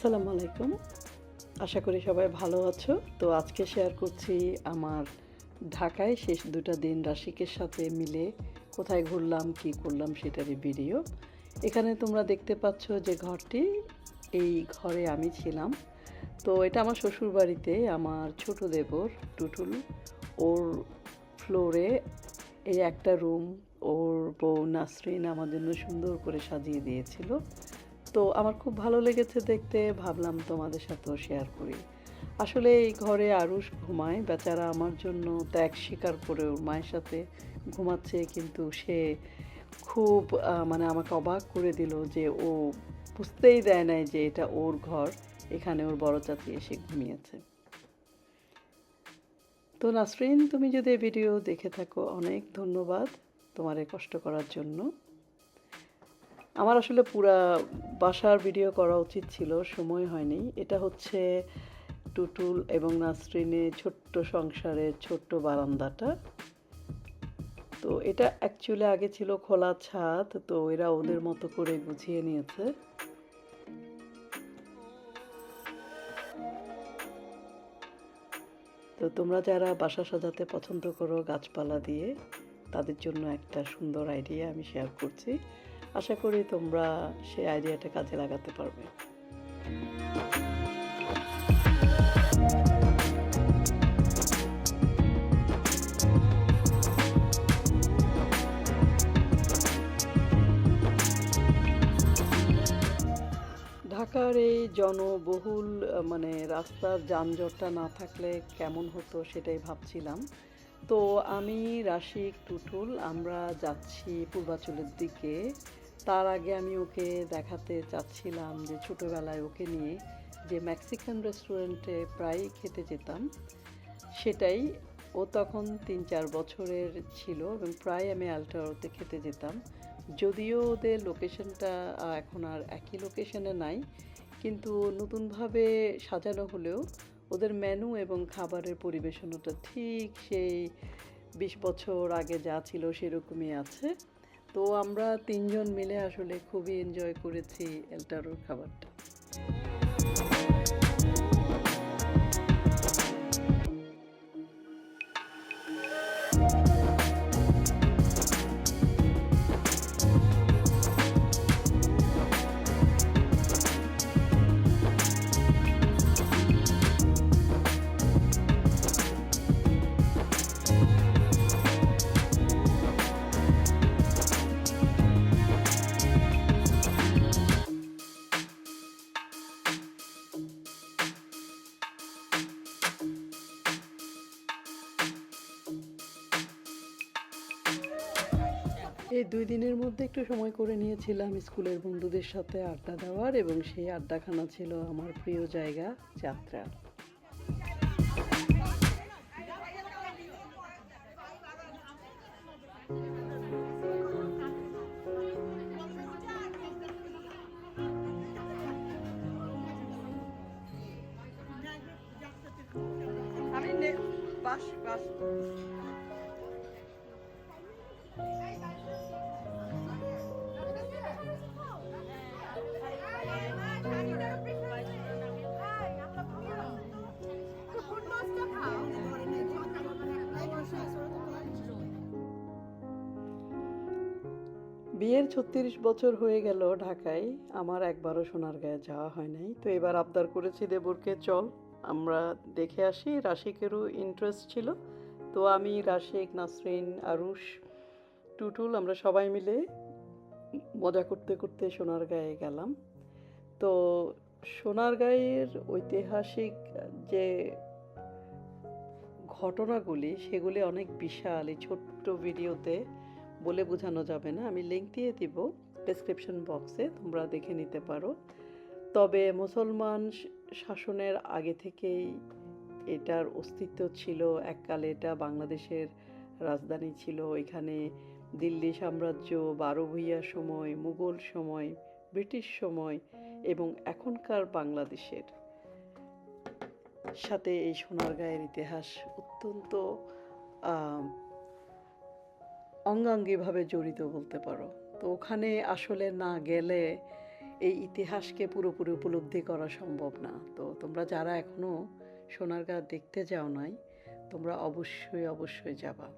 আসসালামু আলাইকুম। আশা করি সবাই ভালো আছো। তো আজকে শেয়ার করছি আমার ঢাকায় শেষ দুটা দিন রাশিকের সাথে মিলে কোথায় ঘুরলাম, কি করলাম সেটারই ভিডিও এখানে তোমরা দেখতে পাচ্ছ যে ঘরটি, এই ঘরে আমি ছিলাম। তো এটা আমার শ্বশুর বাড়িতে আমার ছোট দেবর টুটুল। ওর ফ্লোরে এই একটা রুম ওর বউ নাসরিন আমার জন্য সুন্দর করে সাজিয়ে দিয়েছিল। তো আমার খুব ভালো লেগেছে দেখতে, ভাবলাম তোমাদের সাথেও শেয়ার করি। আসলে এই ঘরে আরুষ ঘুমায়, বেচারা আমার জন্য ত্যাগ স্বীকার করে ওর মায়ের সাথে ঘুমাচ্ছে, কিন্তু সে খুব মানে আমাকে অবাক করে দিল যে ও বুঝতেই দেয় নাই যে এটা ওর ঘর, এখানে ওর বড় চাচি এসে ঘুমিয়েছে। তো নাসরিন, তুমি যদি ভিডিও দেখে থাকো, অনেক ধন্যবাদ তোমার কষ্ট করার জন্য। আমার আসলে পুরা বাসার ভিডিও করা উচিত ছিল, সময় হয়নি। এটা হচ্ছে টুটুল এবং নাসরিনের ছোট্ট সংসারের ছোট্ট বারান্দাটা। তো এটা অ্যাকচুয়ালি আগে ছিল খোলা ছাদ, তো এরা ওদের মতো করে গুছিয়ে নিয়েছে। তো তোমরা যারা বাসা সাজাতে পছন্দ করো গাছপালা দিয়ে, তাদের জন্য একটা সুন্দর আইডিয়া আমি শেয়ার করছি। আশা করি তোমরা সেই আইডিয়াটা কাজে লাগাতে পারবে। ঢাকার এই জনবহুল মানে রাস্তার যানজটটা না থাকলে কেমন হতো সেটাই ভাবছিলাম। তো আমি রাশিক টুটুল, আমরা যাচ্ছি পূর্বাচলের দিকে। তার আগে আমি ওকে দেখাতে চাচ্ছিলাম যে ছোটোবেলায় ওকে নিয়ে যে মেক্সিকান রেস্টুরেন্টে প্রায়ই খেতে যেতাম, সেটাই ও তখন তিন চার বছরের ছিল এবং প্রায় আমি আলটারোতে খেতে যেতাম। যদিও ওদের লোকেশনটা এখন আর একই লোকেশনে নাই, কিন্তু নতুনভাবে সাজানো হলেও ওদের মেনু এবং খাবারের পরিবেশনটা ঠিক সেই বিশ বছর আগে যা ছিল সেরকমই আছে। তো আমরা তিনজন মিলে আসলে খুবই এনজয় করেছি এলটারোর খাবারটা। এই দুই দিনের মধ্যে একটু সময় করে নিয়েছিলাম স্কুলের বন্ধুদের সাথে আড্ডা দেওয়ার এবং সেই আড্ডাখানা ছিল আমার প্রিয় জায়গা, যাত্রা। বিয়ের ছত্রিশ বছর হয়ে গেল ঢাকায়। আমার একবারও সোনার গায়ে যাওয়া হয় নাই। তো এবার আবদার করেছি দেবরকে, চল, আমরা দেখে আসি রাশিকেরও ইন্টারেস্ট ছিল। তো আমি, রাশিক, নাসরিন, আরুষ, টুটুল, আমরা সবাই মিলে মজা করতে করতে সোনার গায়ে গেলাম। তো সোনার গায়ের ঐতিহাসিক যে ঘটনাগুলি, সেগুলি অনেক বিশাল। এই ছোট্ট ভিডিওতে বলে বোঝানো যাবে না। আমি লিঙ্ক দিয়ে দিব ডেসক্রিপশন বক্সে তোমরা দেখে নিতে পারো। তবে মুসলমান শাসনের আগে থেকেই এটার অস্তিত্ব ছিল। এককালে এটা বাংলাদেশের রাজধানী ছিল। এখানে দিল্লি সাম্রাজ্য বারো ভূঁইয়া সময়, মুঘল সময়, ব্রিটিশ সময় এবং এখনকার বাংলাদেশের। সাথে এই সোনারগাঁয়ের ইতিহাস অত্যন্ত অঙ্গাঙ্গিভাবে জড়িত বলতে পারো। তো ওখানে আসলে না গেলে এই ইতিহাসকে পুরোপুরি উপলব্ধি করা সম্ভব না। তো তোমরা যারা এখনও সোনারগাঁ দেখতে যাও নাই, তোমরা অবশ্যই অবশ্যই যাবা।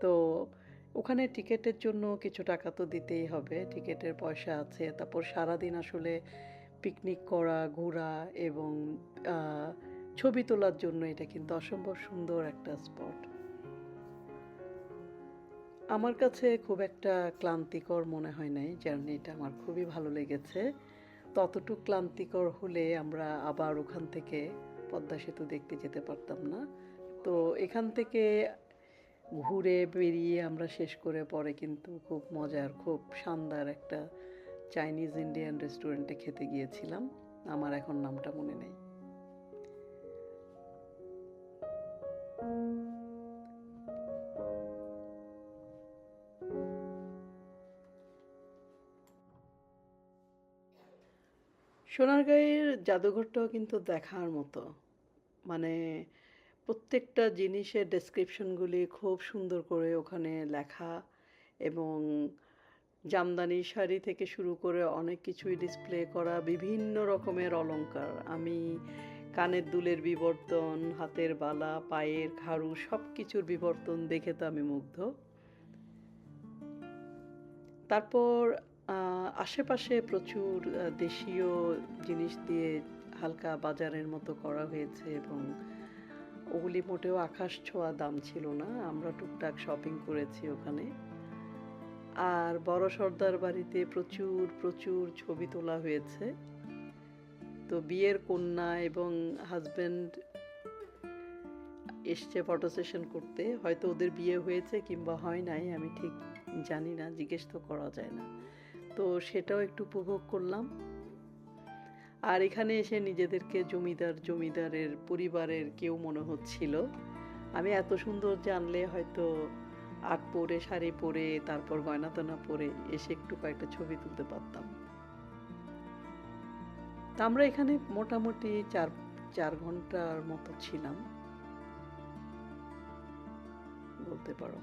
তো ওখানে টিকিটের জন্য কিছু টাকা তো দিতেই হবে। টিকিটের পয়সা আছে। তারপর সারাদিন আসলে পিকনিক করা, ঘোরা এবং ছবি তোলার জন্য এটা কিন্তু অসম্ভব সুন্দর একটা স্পট। আমার কাছে খুব একটা ক্লান্তিকর মনে হয় নাই, জার্নিটা আমার খুবই ভালো লেগেছে। ততটুকু ক্লান্তিকর হলে আমরা আবার ওখান থেকে পদ্মা সেতু দেখতে যেতে পারতাম না। তো এখান থেকে ঘুরে বেরিয়ে আমরা শেষ করে পরে কিন্তু খুব মজার, খুব শানদার একটা চাইনিজ ইন্ডিয়ান রেস্টুরেন্টে খেতে গিয়েছিলাম। আমার এখন নামটা মনে নেই। সোনারগাঁয়ের জাদুঘরটাও কিন্তু দেখার মতো। মানে প্রত্যেকটা জিনিসের ডেসক্রিপশনগুলি খুব সুন্দর করে ওখানে লেখা এবং জামদানি শাড়ি থেকে শুরু করে অনেক কিছুই ডিসপ্লে করা, বিভিন্ন রকমের অলংকার। আমি কানের দুলের বিবর্তন, হাতের বালা, পায়ের খাড়ু সব কিছুর বিবর্তন দেখে তো আমি মুগ্ধ। তারপর আশেপাশে প্রচুর দেশীয় জিনিস দিয়ে হালকা বাজারের মতো করা হয়েছে এবং ওগুলি মোটেও আকাশ ছোঁয়া দাম ছিল না। আমরা টুকটাক শপিং করেছি ওখানে। আর বড় সর্দার বাড়িতে প্রচুর প্রচুর ছবি তোলা হয়েছে। তো বিয়ের কন্যা এবং হাজব্যান্ড এসছে ফটো সেশন করতে। হয়তো ওদের বিয়ে হয়েছে কিংবা হয় নাই, আমি ঠিক জানি না, জিজ্ঞেস তো করা যায় না। তো সেটাও একটু উপভোগ করলাম। আর এখানে এসে নিজেদেরকে জমিদার, জমিদারের পরিবারের কেউ মনে হচ্ছিল। আমি এত সুন্দর জানলে হয়তো আট পরে শাড়ি পরে, তারপর গয়না টয়না পরে এসে একটু কয়েকটা ছবি তুলতে পারতাম। তা আমরা এখানে মোটামুটি চার চার ঘণ্টার মতো ছিলাম। বলতে পারো।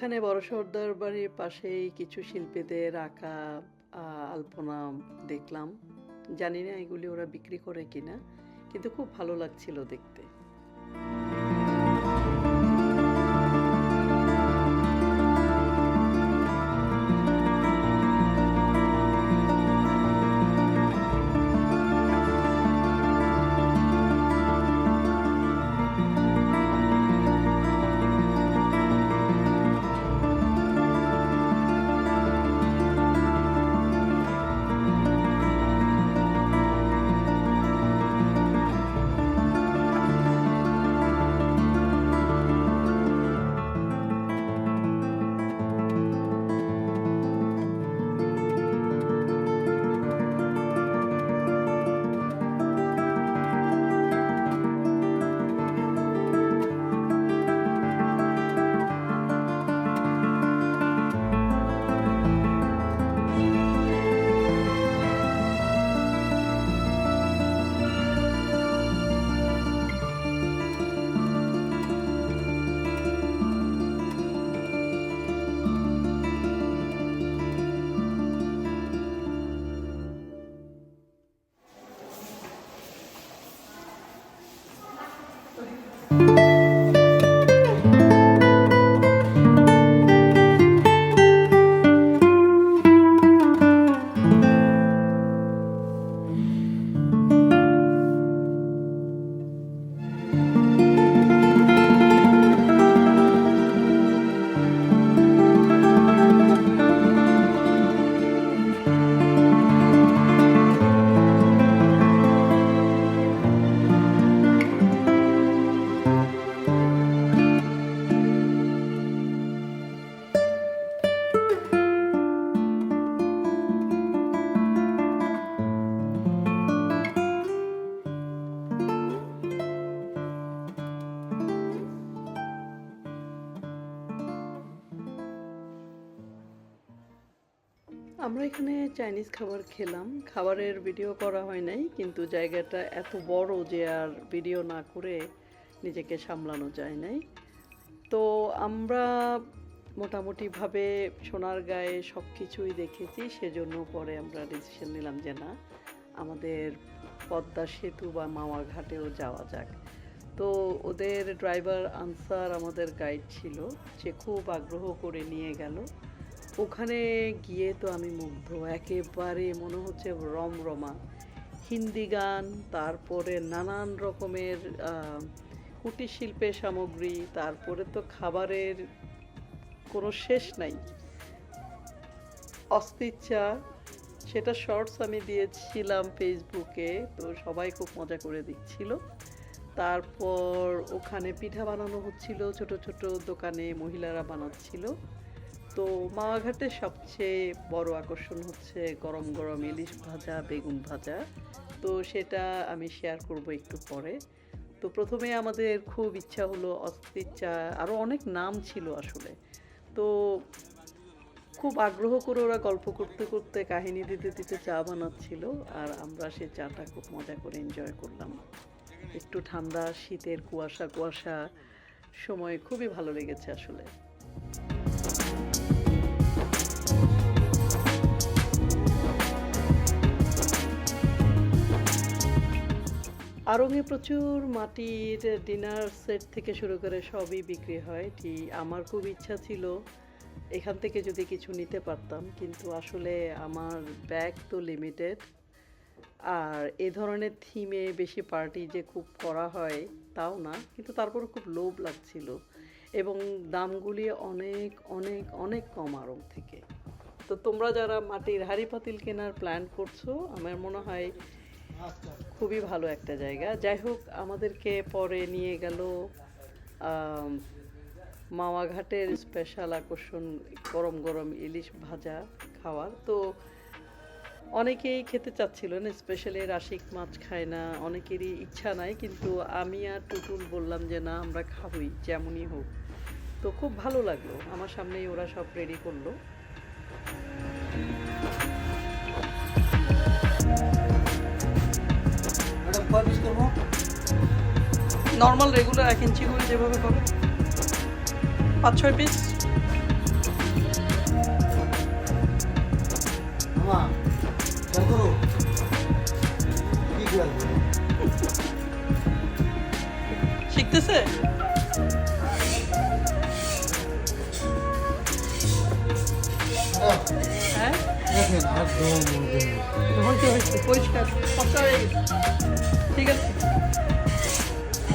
এখানে বড় সর্দার বাড়ির পাশেই কিছু শিল্পীদের আঁকা আলপনা দেখলাম। জানি না এগুলি ওরা বিক্রি করে কিনা, কিন্তু খুব ভালো লাগছিল দেখতে। আমরা এখানে চাইনিজ খাবার খেলাম। খাবারের ভিডিও করা হয় নাই, কিন্তু জায়গাটা এত বড় যে আর ভিডিও না করে নিজেকে সামলানো যায় নাই। তো আমরা মোটামুটিভাবে সোনার গায়ে সব কিছুই দেখেছি, সেজন্য পরে আমরা ডিসিশন নিলাম যে না, আমাদের পদ্মা সেতু বা মাওয়া ঘাটেও যাওয়া যাক। তো ওদের ড্রাইভার আনসার আমাদের গাইড ছিল সে খুব আগ্রহ করে নিয়ে গেল। ওখানে গিয়ে তো আমি মুগ্ধ। একেবারে মনে হচ্ছে রমরমা। হিন্দি গান, তারপরে নানান রকমের কুটির শিল্পের সামগ্রী, তারপরে তো খাবারের কোনো শেষ নাই। চা সেটা শর্টস আমি দিয়েছিলাম ফেসবুকে, তো সবাই খুব মজা করে দিচ্ছিল তারপর ওখানে পিঠা বানানো হচ্ছিল, ছোট ছোট দোকানে মহিলারা বানাচ্ছিল। তো মাওয়াঘাটের সবচেয়ে বড় আকর্ষণ হচ্ছে গরম গরম ইলিশ ভাজা, বেগুন ভাজা। তো সেটা আমি শেয়ার করব একটু পরে। তো প্রথমে আমাদের খুব ইচ্ছা হলো অস্থির চা আরও অনেক নাম ছিল আসলে। তো খুব আগ্রহ করে ওরা গল্প করতে করতে কাহিনী দিতে দিতে চা বানাচ্ছিল, আর আমরা সে চাটা খুব মজা করে এনজয় করলাম। একটু ঠান্ডা, শীতের কুয়াশা কুয়াশা সময় খুবই ভালো লেগেছে আসলে। আড়ঙে প্রচুর মাটির ডিনার সেট থেকে শুরু করে সবই বিক্রি হয়। ঠিক আমার খুব ইচ্ছা ছিল এখান থেকে যদি কিছু নিতে পারতাম, কিন্তু আসলে আমার ব্যাগ তো লিমিটেড আর এ ধরনের থিমে বেশি পার্টি যে খুব করা হয় তাও না, কিন্তু তারপর খুব লোভ লাগছিল। এবং দামগুলি অনেক অনেক অনেক কম আড়ং থেকে। তো তোমরা যারা মাটির হাড়ি পাতিল কেনার প্ল্যান করছ, আমার মনে হয় খুবই ভালো একটা জায়গা। যাই হোক আমাদেরকে পরে নিয়ে গেল আম, মাওয়া ঘাটের স্পেশাল আকর্ষণ গরম গরম ইলিশ ভাজা খাওয়ার। তো অনেকেই খেতে চাচ্ছিলেন স্পেশালি রাশিক মাছ খায় না অনেকেরই ইচ্ছা নাই কিন্তু আমি আর টুটুল বললাম যে না আমরা খাবই যেমনই হোক। তো খুব ভালো লাগল। আমার সামনেই ওরা সব রেডি করল। কয় পিস করব। নর্মাল রেগুলার এক ইঞ্চি করে যেভাবে করে। পাঁচ ছয় পিস শিখতেছে? হ্যাঁ? পরিষ্কার। হয়ে গেছে। ঠিক আছে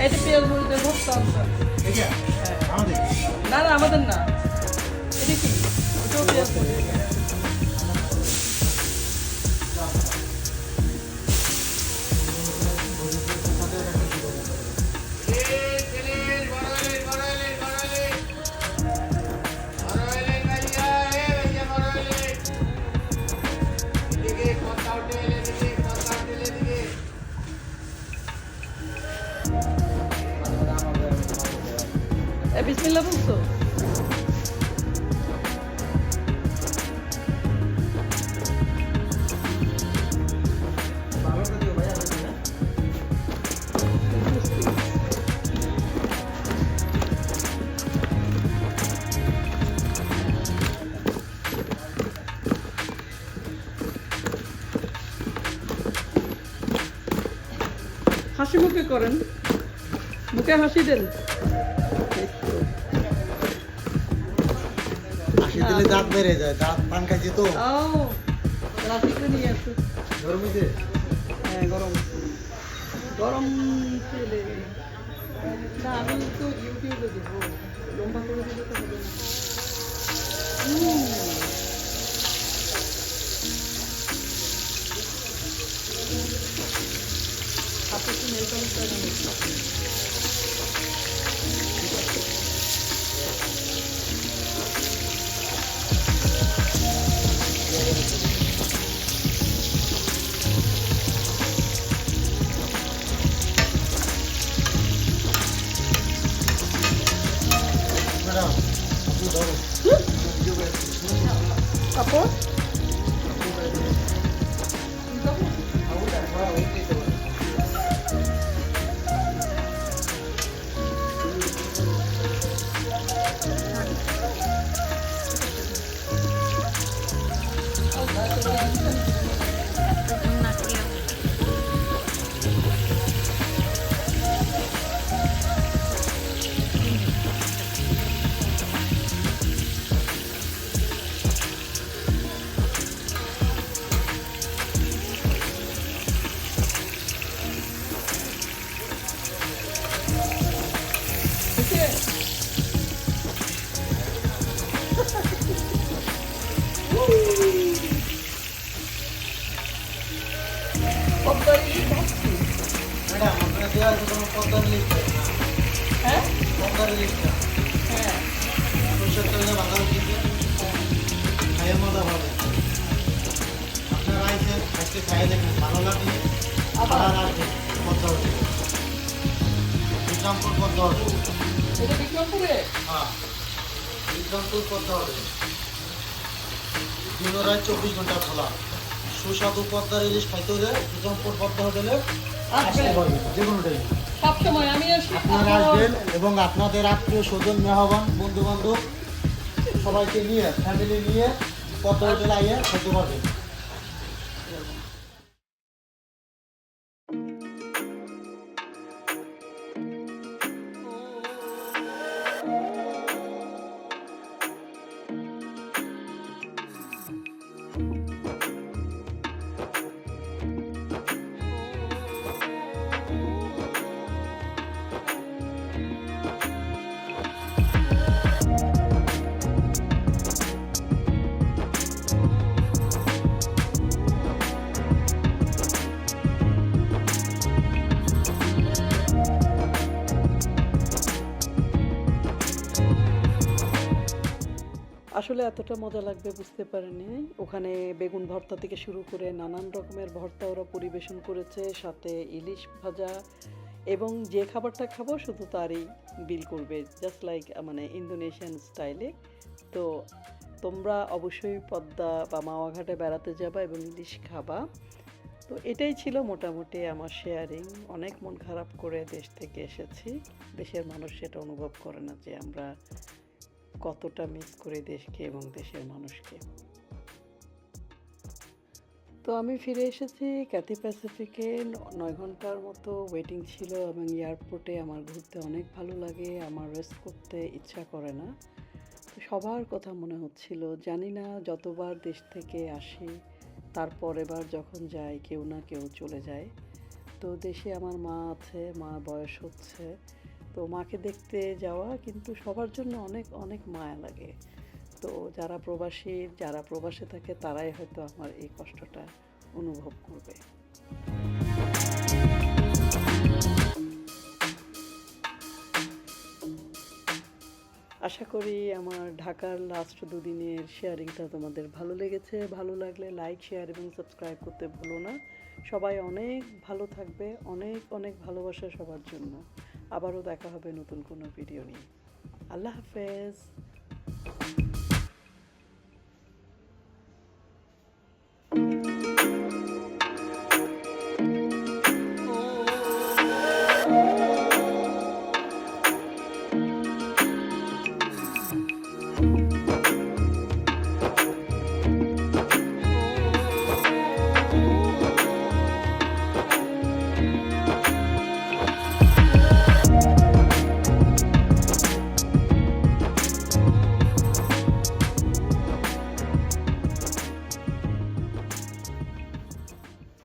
এটা পেঁয়াজ ভর্তা আনসার হবে। এটা হ্যাঁ। আমাদের না না আমাদের না এটা কি ওটাও পেঁয়াজ মরিচ। হাসি মুখে করেন। মুখে হাসি দেন। হাসি দিলে দাঁত বেড়ে যায় দাঁত পান খাইছি তো রাফিকে নিয়ে আসো। গরমিতে হ্যাঁ গরম। গরম তেলে না আমি তো ইউটিউবে দেবো লম্বা করে দিলে তো হবে না। メルカリ行きたいと。Thank you. সরষের তেলে ভালো দিতে খাইয়ে মজা হবে আপনারা আইসেন আজকে খাইয়ে দেখেন ভালো লাগলে আবার? আবার আসবেন পদ্মা হোটেল বিক্রমপুর পদ্মা হোটেল এটা বিক্রমপুরে হ্যাঁ বিক্রমপুর পদ্মা হোটেল দিন চব্বিশ ঘণ্টা খোলা সুস্বাদু পদ্মার ইলিশ খাইতে হলে বিক্রমপুর পদ্মা হোটেলে আসতে পারবেন যে কোনো টাইমে আপনারা আসবেন এবং আপনাদের আত্মীয় স্বজন মেহমান বন্ধু বান্ধব সবাইকে নিয়ে ফ্যামিলি নিয়ে কত আইয়ে খেতে পারবেন আসলে এতটা মজা লাগবে বুঝতে পারিনি। ওখানে বেগুন ভর্তা থেকে শুরু করে নানান রকমের ভর্তা ওরা পরিবেশন করেছে, সাথে ইলিশ ভাজা এবং যে খাবারটা খাব শুধু তারই বিল করবে জাস্ট লাইক মানে ইন্দোনেশিয়ান স্টাইলে। তো তোমরা অবশ্যই পদ্মা বা মাওয়াঘাটে বেড়াতে যাবা এবং ইলিশ খাবা। তো এটাই ছিল মোটামুটি আমার শেয়ারিং অনেক মন খারাপ করে দেশ থেকে এসেছি। দেশের মানুষ সেটা অনুভব করে না যে আমরা কতটা মিস করে দেশকে এবং দেশের মানুষকে। তো আমি ফিরে এসেছি ক্যাথি প্যাসিফিকে নয় ঘণ্টার মতো ওয়েটিং ছিল এবং এয়ারপোর্টে আমার ঘুরতে অনেক ভালো লাগে, আমার রেস্ট করতে ইচ্ছা করে না। তো সবার কথা মনে হচ্ছিল, জানি না যতবার দেশ থেকে আসি, তারপর এবার যখন যাই, কেউ না কেউ চলে যায়। তো দেশে আমার মা আছে, মা বয়স হচ্ছে। তো মাকে দেখতে যাওয়া কিন্তু সবার জন্য অনেক অনেক মায়া লাগে। তো যারা প্রবাসী, যারা প্রবাসে থাকে তারাই হয়তো আমার এই কষ্টটা অনুভব করবে। আশা করি আমার ঢাকার লাস্ট দুদিনের শেয়ারিংটা তোমাদের ভালো লেগেছে। ভালো লাগলে লাইক শেয়ার এবং সাবস্ক্রাইব করতে ভুলো না। সবাই অনেক ভালো থাকবে, অনেক অনেক ভালোবাসা সবার জন্য। আবারও দেখা হবে নতুন কোনো ভিডিও নিয়ে। আল্লাহ হাফেজ।